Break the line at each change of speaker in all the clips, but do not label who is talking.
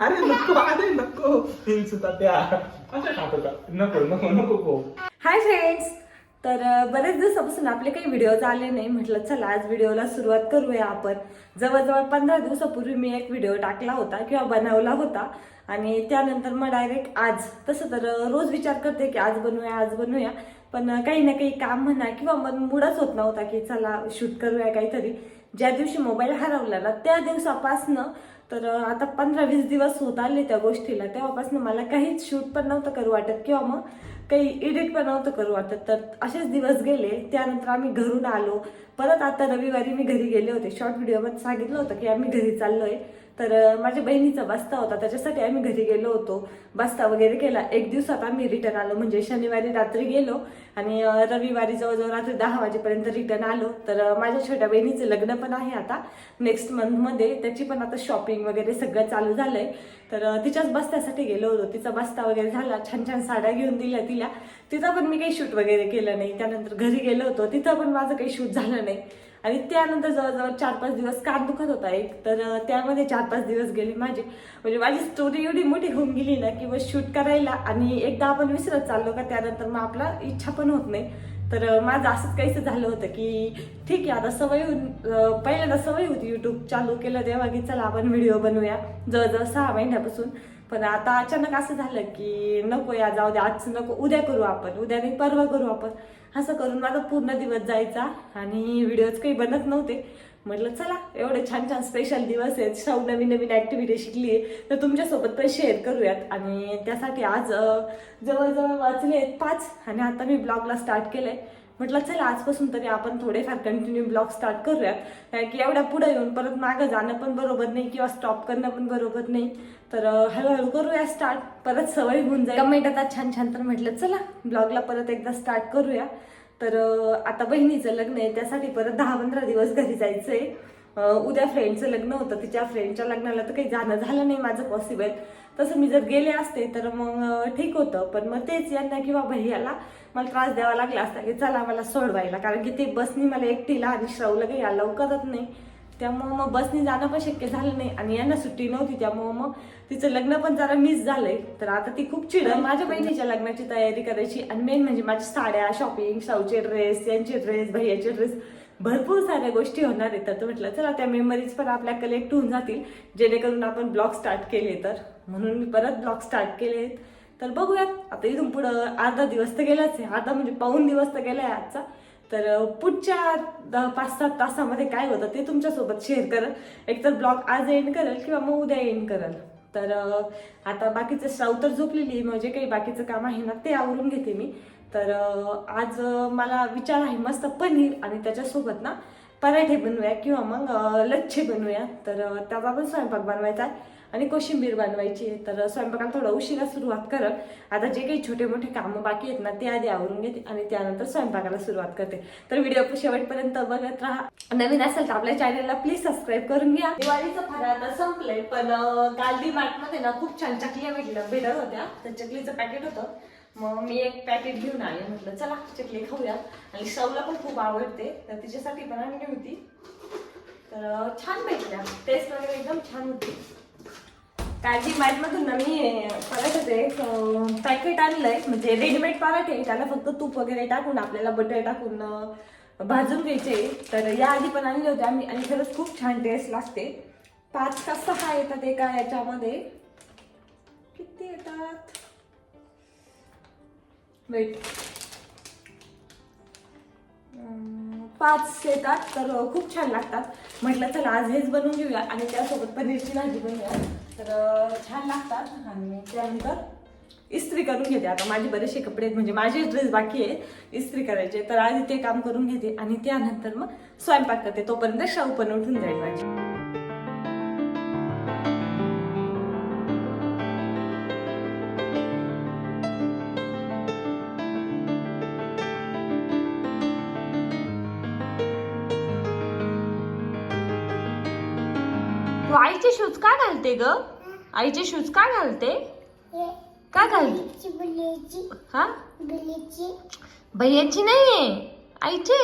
अरे नको अरे नको. हिंचू त्या. असं नको नको नको गो
हाय फ्रेंड्स तर बरेच दिवसापासून आपले काही व्हिडिओज आले नाही. म्हटलं चला आज व्हिडिओला सुरुवात करूया आपण. जवळजवळ पंधरा दिवसापूर्वी मी एक व्हिडिओ टाकला होता किंवा बनवला होता. आणि त्यानंतर मग डायरेक्ट आज. तसं तर रोज विचार करते की आज बनवूया आज बनवूया. पण काही ना काही काम म्हणा किंवा मग मुडच होत नव्हता की चला शूट करूया काहीतरी. ज्या दिवशी मोबाईल हरवला ना त्या दिवसापासनं तर आता पंधरा वीस दिवस होत आले त्या गोष्टीला. तेव्हापासून मला काहीच शूट पण नव्हतं करू वाटत किंवा मग काही एडिट पण नव्हतं करू वाटत. तर असेच दिवस गेले. त्यानंतर आम्ही घरून आलो. परत आता रविवारी मी घरी गेले होते. शॉर्ट व्हिडिओमध्ये सांगितलं होतं की आम्ही घरी चाललोय. तर माझ्या बहिणीचा बस्ता होता. त्याच्यासाठी आम्ही घरी गेलो होतो. बस्ता वगैरे केला. एक दिवसात आम्ही रिटर्न आलो. म्हणजे शनिवारी रात्री गेलो आणि रविवारी जवळजवळ रात्री दहा वाजेपर्यंत रिटर्न आलो. तर माझ्या छोट्या बहिणीचं लग्न पण आहे आता. नेक्स्ट मंथमध्ये त्याची पण आता शॉपिंग वगैरे सगळं चालू झालं आहे तर तिच्याच बस्त्यासाठी गेलो होतो. तिचा बस्ता वगैरे झाला. छान छान साड्या घेऊन दिल्या तिला. तिथं पण मी काही शूट वगैरे केलं नाही. त्यानंतर घरी गेलो होतो. तिथं पण माझं काही शूट झालं नाही. आणि त्यानंतर जवळजवळ चार पाच दिवस कान दुखत होता एक. तर त्यामध्ये चार पाच दिवस गेले माझे. म्हणजे माझी स्टोरी एवढी मोठी होऊन गेली ना की बस शूट करायला आणि एकदा आपण विसरत चाललो का त्यानंतर मग आपला इच्छा पण होत नाही. तर माझं असंच काहीसं झालं होतं की ठीक आहे आता सवय होऊन पहिल्यांदा सवय होती युट्यूब चालू केलं. तेव्हा की चला आपण व्हिडिओ बनवूया. जवळजवळ सहा महिन्यापासून. पण आता अचानक असं झालं की नको या जाऊ दे आज नको उद्या करू आपण उद्या नाही परवा करू आपण. असं करून माझा पूर्ण दिवस जायचा आणि व्हिडिओज काही बनत नव्हते. म्हटलं चला एवढे छान छान स्पेशल दिवस आहेत. शाऊ नवीन नवीन ऍक्टिव्हिटी शिकली आहे. तर तुमच्यासोबत पण शेअर करूयात. आणि त्यासाठी आज जवळजवळ वाचले आहेत पाच आणि आता मी ब्लॉगला स्टार्ट केलं आहे म्हटलं चला आजपासून तरी आपण थोडेफार कंटिन्यू ब्लॉग स्टार्ट करूयात. कारण की एवढ्या पुढे येऊन परत मागं जाणं पण बरोबर नाही किंवा स्टॉप करणं पण बरोबर नाही. तर हळूहळू करूया स्टार्ट परत सवय होऊन जाईल. कमेंट आता छान छान. तर म्हटलं चला ब्लॉगला परत एकदा स्टार्ट करूया. तर आता बहिणीचं लग्न आहे त्यासाठी परत दहा पंधरा दिवस घरी जायचंय. आहे उद्या फ्रेंडचं लग्न होतं तिच्या फ्रेंडच्या लग्नाला तर काही जाणं झालं नाही माझं पॉसिबल तसं मी जर गेले असते तर मग ठीक होतं. पण मग तेच यांना किंवा भैयाला मला त्रास द्यावा लागला असता की चला मला सोडवायला. कारण की ते बसनी मला एकटीला आणि श्रवला काही अलाव करत नाही. त्यामुळं मग बसनी जाणं पण शक्य झालं नाही आणि यांना सुट्टी नव्हती. त्यामुळं मग तिचं लग्न पण जरा मिस झालंय. तर आता ती खूप चिड माझ्या बहिणीच्या लग्नाची तयारी करायची. आणि मेन म्हणजे माझ्या साड्या शॉपिंग शाऊचे ड्रेस यांचे ड्रेस भैयाचे ड्रेस भरपूर साऱ्या गोष्टी होणार आहेत तर म्हटलं चला त्या मेमरीज पण आपल्या कलेक्ट होऊन जातील. जेणेकरून आपण ब्लॉग स्टार्ट केले तर. म्हणून मी परत ब्लॉग स्टार्ट केले. आहेत तर बघूयात. आता इथून पुढं अर्धा दिवस तर गेलाच आहे. अर्धा म्हणजे पाऊन दिवस तर गेला आहे आजचा. तर पुढच्या दहा पाच सात तासामध्ये काय होतं ते तुमच्यासोबत शेअर करेल. एकतर ब्लॉग आज एंड करेल किंवा मग उद्या एंड करेल. तर आता बाकीचं श्राव तर झोपलेली आहे. म्हणजे काही बाकीचं काम आहे ना ते आवरून घेते मी. तर आज मला विचार आहे मस्त पनीर आणि त्याच्यासोबत ना पराठे बनवूया किंवा मग लच्छे बनवूया. तर त्याचा पण स्वयंपाक बनवायचा आहे आणि कोशिंबीर बनवायची आहे. तर स्वयंपाकाला थोडा उशिरा सुरुवात करत आता जे काही छोटे मोठे कामं बाकी आहेत ना ते आधी आवरून घेते आणि त्यानंतर स्वयंपाकाला सुरुवात करते. तर व्हिडिओ शेवटपर्यंत बघत राहा. नवीन असेल तर आपल्या चॅनलला प्लीज सबस्क्राईब करून घ्या. दिवाळीचं फराळ आता संपलंय पण अं, काल डी ना खूप छान चकल्या भेटल्या भेटत होत्या. तर चकलीचं पॅकेट होतं. मग मी एक पॅकेट घेऊन आले. म्हटलं चला चकली खाऊया. आणि शवला पण खूप आवडते. तर तिच्यासाठी पण आणली होती. तर छान भेटल्या टेस्ट वगैरे एकदम छान होती. काळजी मधून ना मी पराठ्याचे पॅकेट आणलंय. म्हणजे रेडीमेड पराठे त्याला फक्त तूप वगैरे टाकून आपल्याला बटर टाकून भाजून घ्यायचे. तर या आधी पण आणले होते आम्ही. आणि खरंच खूप छान टेस्ट लागते. पाच का सहा येतात एका याच्यामध्ये. किती येतात? वेट पाच येतात तर खूप छान लागतात. म्हटलं चला आज हेच बनवून घेऊया आणि त्यासोबत पनीरची भाजी बनवूया. तर छान लागतात आणि त्यानंतर इस्त्री करून घेते. आता माझे बरेचसे कपडे आहेत म्हणजे माझे ड्रेस बाकी आहे इस्त्री करायचे तर आधी ते काम करून घेते आणि त्यानंतर मग स्वयंपाक करते. तोपर्यंत शाहू पण उठून जाईल माझी. तू आईचे शूज का घालते ग? आईचे शूज का घालते? का घालते हा? भैयाची नाहीये आईचे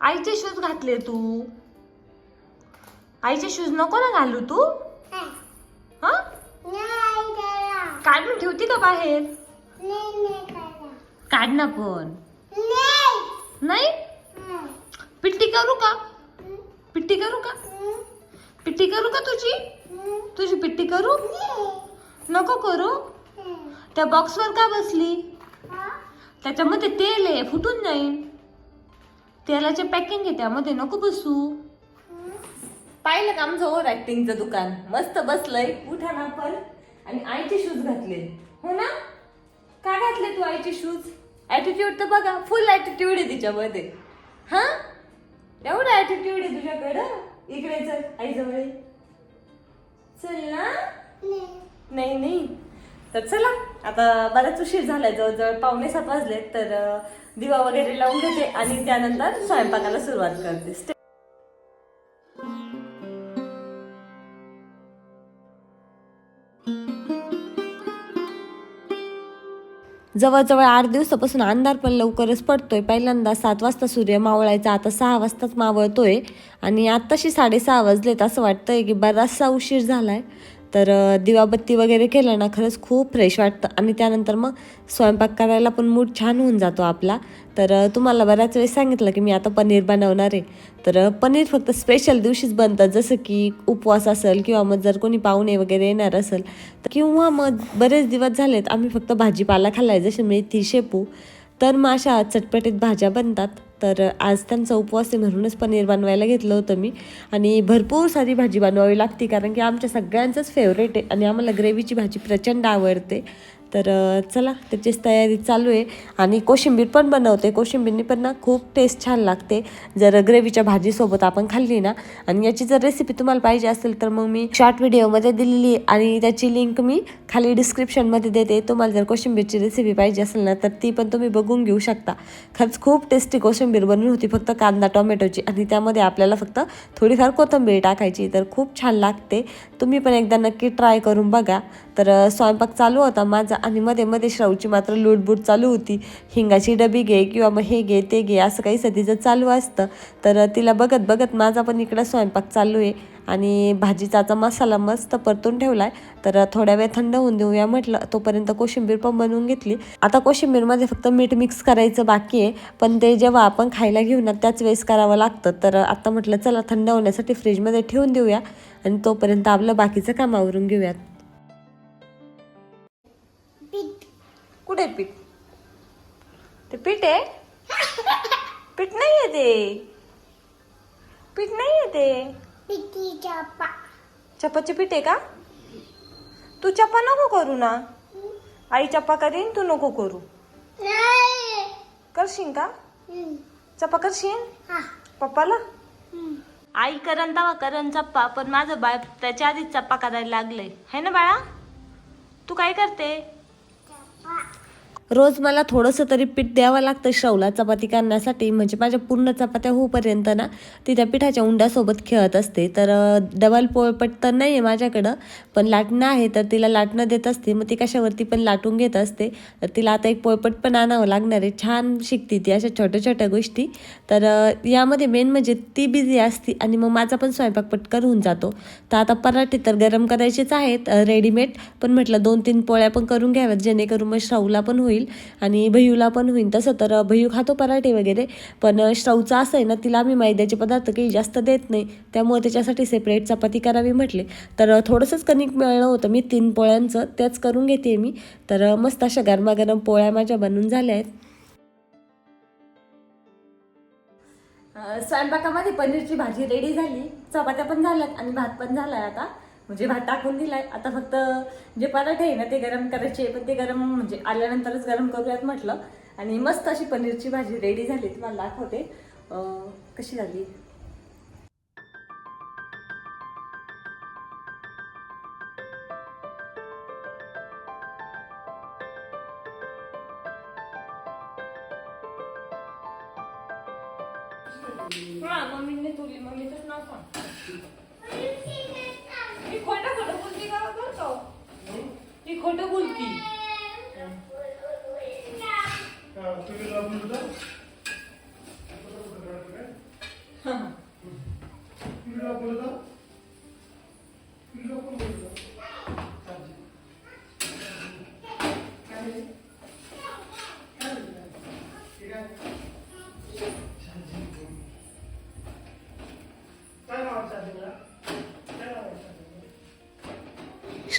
आईची?
शूज घातले तू.
आईचे शूज नको ना घालू तू. हा. काढून ठेवती का बाहेर? काढ ना पण. नाही? पिट्टी करू का? पिट्टी करू का? पिट्टी करू का तुझी? तुझी पिट्टी करू? नको करू. त्या बॉक्सवर का बसली? त्याच्यामध्ये तेल आहे फुटून जाईन. तेलाचे पॅकिंग आहे त्यामध्ये नको बसू. पाहिलं का आमचं ओव्हर ऍक्टिंगचं दुकान? मस्त बसलंय. उठा ना आपण. आणि आईचे शूज घातले. हो ना? का घातले तू आईचे शूज ऍटिट्यूड तर बघा. फुल ऍटिट्यूड आहे तिच्यामध्ये. हा? एवढा ऍटिट्यूड आहे तुझ्याकडं? इकडे चल आईजवळ चल ना? नाही नाही. तर चला आता बराच उशीर झालाय जवळजवळ पावणे सात वाजले तर दिवा वगैरे लावून घेते आणि त्यानंतर स्वयंपाकाला सुरुवात करते. जवळजवळ आठ दिवसापासून अंधार पण लवकरच पडतोय. पहिल्यांदा सात वाजता सूर्य मावळायचा आता सहा वाजताच मावळतोय. आणि आत्ताशी साडेसहा वाजलेत असं वाटतंय की बराचसा उशीर झालाय. तर दिवाबत्ती वगैरे केलं ना खरंच खूप फ्रेश वाटतं. आणि त्यानंतर मग स्वयंपाक करायला पण मूड छान होऊन जातो आपला. तर तुम्हाला बऱ्याच वेळेस सांगितलं की मी आता पनीर बनवणार आहे. तर पनीर फक्त स्पेशल दिवशीच बनतं. जसं की उपवास असेल किंवा मग जर कोणी पाहुणे वगैरे येणार असेल तर किंवा मग बरेच दिवस झालेत आम्ही फक्त भाजीपाला खाल्लाय. जसे मेथी शेपू तर मग अशा चटपटीत भाज्या बनतात. तर आज त्यांचा उपवास आहे म्हणूनच पनीर बनवायला घेतलं होतं मी. आणि भरपूर सारी भाजी बनवावी लागते कारण की आमच्या सगळ्यांचंच फेवरेट आहे आणि आम्हाला ग्रेव्हीची भाजी प्रचंड आवडते. तर चला त्याचीच तयारी चालू आहे. आणि कोशिंबीर पण बनवते. कोशिंबीरनी पण ना खूप टेस्ट छान लागते. जर ग्रेव्हीच्या भाजीसोबत आपण खाल्ली ना आणि याची जर रेसिपी तुम्हाला पाहिजे असेल तर मग मी शॉर्ट व्हिडिओमध्ये दिलेली आहे. आणि त्याची लिंक मी खाली डिस्क्रिप्शनमध्ये देते. तुम्हाला जर कोशिंबीरची रेसिपी पाहिजे असेल ना तर ती पण तुम्ही बघून घेऊ शकता. खरंच खूप टेस्टी कोशिंबीर बनवून होती फक्त कांदा टोमॅटोची. आणि त्यामध्ये आपल्याला फक्त थोडीफार कोथिंबीर टाकायची. तर खूप छान लागते. तुम्ही पण एकदा नक्की ट्राय करून बघा. तर स्वयंपाक चालू होता माझा. आणि मध्ये मध्ये श्राऊची मात्र लूटबूट चालू होती. हिंगाची डबी घे किंवा मग हे घे ते घे असं काही सधीचं चालू असतं. तर तिला बघत बघत माझा पण इकडं स्वयंपाक चालू आहे. आणि भाजीचा मसाला मस्त परतून ठेवला आहे तर थोड्या वेळ थंड होऊन देऊया म्हटलं. तोपर्यंत कोशिंबीर पण बनवून घेतली. आता कोशिंबीरमध्ये फक्त मीठ मिक्स करायचं बाकी आहे. पण ते जेव्हा आपण खायला घेऊ ना त्याच वेळेस करावं लागतं. तर आता म्हटलं चला थंड होण्यासाठी फ्रीजमध्ये ठेवून देऊया. आणि तोपर्यंत आपलं बाकीचं काम आवरून घेऊयात. कुठे पीठ. ते पीठ आहे? पीठ नाही आहे ते. पीठ नाही आहे ते. चपाची पीठ आहे का? तू चपा नको करू ना. आई चपा करीन तू नको करू. करशील का? चपा करशील? पप्पाला? आई करण तवा करण चप्पा पण माझं बाळ त्याच्या आधीच चप्पा करायला लागलंय. है ना बाळा? तू काय करते? रोज मला थोडंसं तरी पीठ द्यावं लागतं श्रवला चपाती करण्यासाठी. म्हणजे माझ्या पूर्ण चपात्या होऊपर्यंत ना ती त्या पिठाच्या उंड्यासोबत खेळत असते. तर डबल पोळपट तर नाही आहे माझ्याकडं पण लाटणं आहे तर तिला लाटणं देत असते. मग ती कशावरती पण लाटून घेत असते. तर तिला आता एक पोळपट पण आणावं लागणार आहे. छान शिकते ती अशा छोट्या छोट्या गोष्टी. तर यामध्ये मेन म्हणजे ती बिझी असती आणि मग माझा पण स्वयंपाक पटकन होऊन जातो. तर आता पराठे तर गरम करायचेच आहेत रेडीमेड पण म्हटलं दोन तीन पोळ्या पण करून घ्याव्यात जेणेकरून मग श्राऊला पण होईल. आणि भयूला पण होईल. तसं तर भैयू खातो पराठे वगैरे. पण श्रवचा असं आहे ना तिला आम्ही मैद्याचे पदार्थ काही जास्त देत नाही. त्यामुळे त्याच्यासाठी सेपरेट चपाती करावी म्हटले. तर थोडंसंच कणिक मिळलं होतं. मी तीन पोळ्यांचं त्याच करून घेते मी. तर मस्त अशा गरमागरम पोळ्या माझ्या बनून झाल्या आहेत. स्वयंपाकामध्ये पनीरची भाजी रेडी झाली. चपात्या पण झाल्यात आणि भात पण झाला आहे आता. म्हणजे भात टाकून दिलाय. आता फक्त जे पराठे आहे ना ते गरम करायचे पण ते गरम म्हणजे आल्यानंतरच गरम करूयात म्हटलं. आणि मस्त अशी पनीरची भाजी रेडी झाली तुम्हाला दाखवते. कशी झाली? हा मम्मीने तुरली मम्मीचंच नाव सांग. ती खोटं खोटं बोलती का बरं का ती खोटं बोलती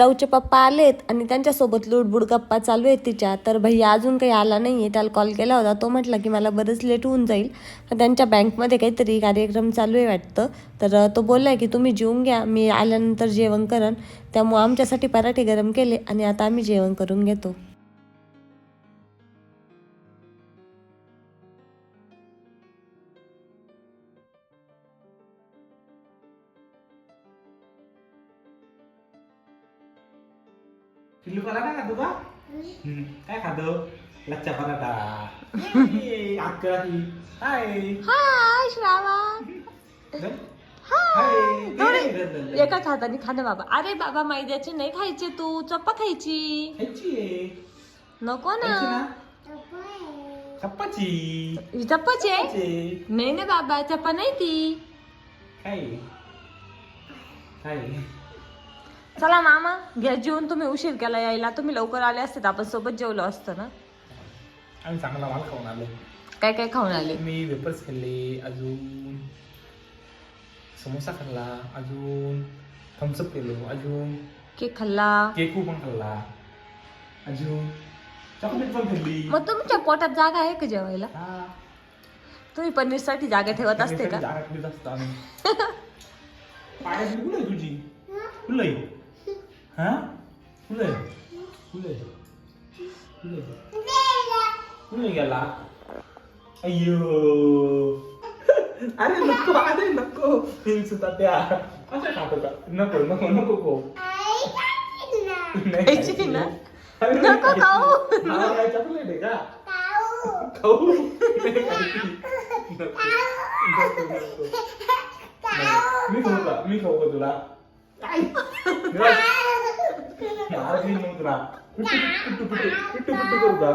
शाहूचे पप्पा आलेत आणि त्यांच्यासोबत लुडबुड गप्पा चालू आहेत तिच्या. तर भैया अजून काही आला नाही आहे त्याला कॉल केला होता. तो म्हटला की मला बरंच लेट होऊन जाईल. त्यांच्या बँकमध्ये काहीतरी कार्यक्रम चालू आहे वाटतं. तर तो बोलला आहे की तुम्ही जेवून घ्या. मी आल्यानंतर जेवण करन त्यामुळं आमच्यासाठी पराठे गरम केले आणि आता आम्ही जेवण करून घेतो.
पराठा खातो का हम्म, काय खातो लच्छा पराठा ए, अक्का ही हाय
हाय.
ए,
एकाच हाताने खाणं बाबा अरे बाबा मैद्याचे नाही खायचे तू चप्पा खायची
खायची आहे.
नको ना
खायची ना चप्पाची
ही चप्पाची आहे
खायची.
नाही ना बाबा चप्पा नाही ती
काय काय
चला मामा घ्या जेवून तुम्ही उशीर केला यायला. तुम्ही लवकर आले असते तर आपण सोबत जेवलो असतो ना?
आम्ही चांगला माल खाऊन आलो.
काय काय खाऊन आले?
मी वेपर्स खाल्ले अजून समोसा खाल्ला अजून थम्सअप केलो अजून
केक खाल्ला.
केकू पण खाल्ला. अजून चॉकलेट पण खाल्ली.
मग तुमच्या पोटात जागा आहे का जेवायला?
हा.
तुम्ही पनीरसाठी जागा ठेवत असते का?
जागा ठेवत असतो आम्ही. पायातली कुठं आहे तुझी? आहे? हा फुलं आहे फुलं आहे फुलं आहे फुलं गेला अय्यो अरे नको अरे नको हिंसू तात्या असं खातो का नको नको नको गो नाही
खायची
खायची.
ना?
अरे नाही
नको
खायची.
खाऊ.
मला काय चॉकलेट आहे का खाऊ नाही खायची. नको. नको, नको. नाही. मी खाऊ का मी खाऊ का तुला काय मला देईन मग तुला पिट्टू पिट्टू पिट्टू पिट्टू पिट्टू करू का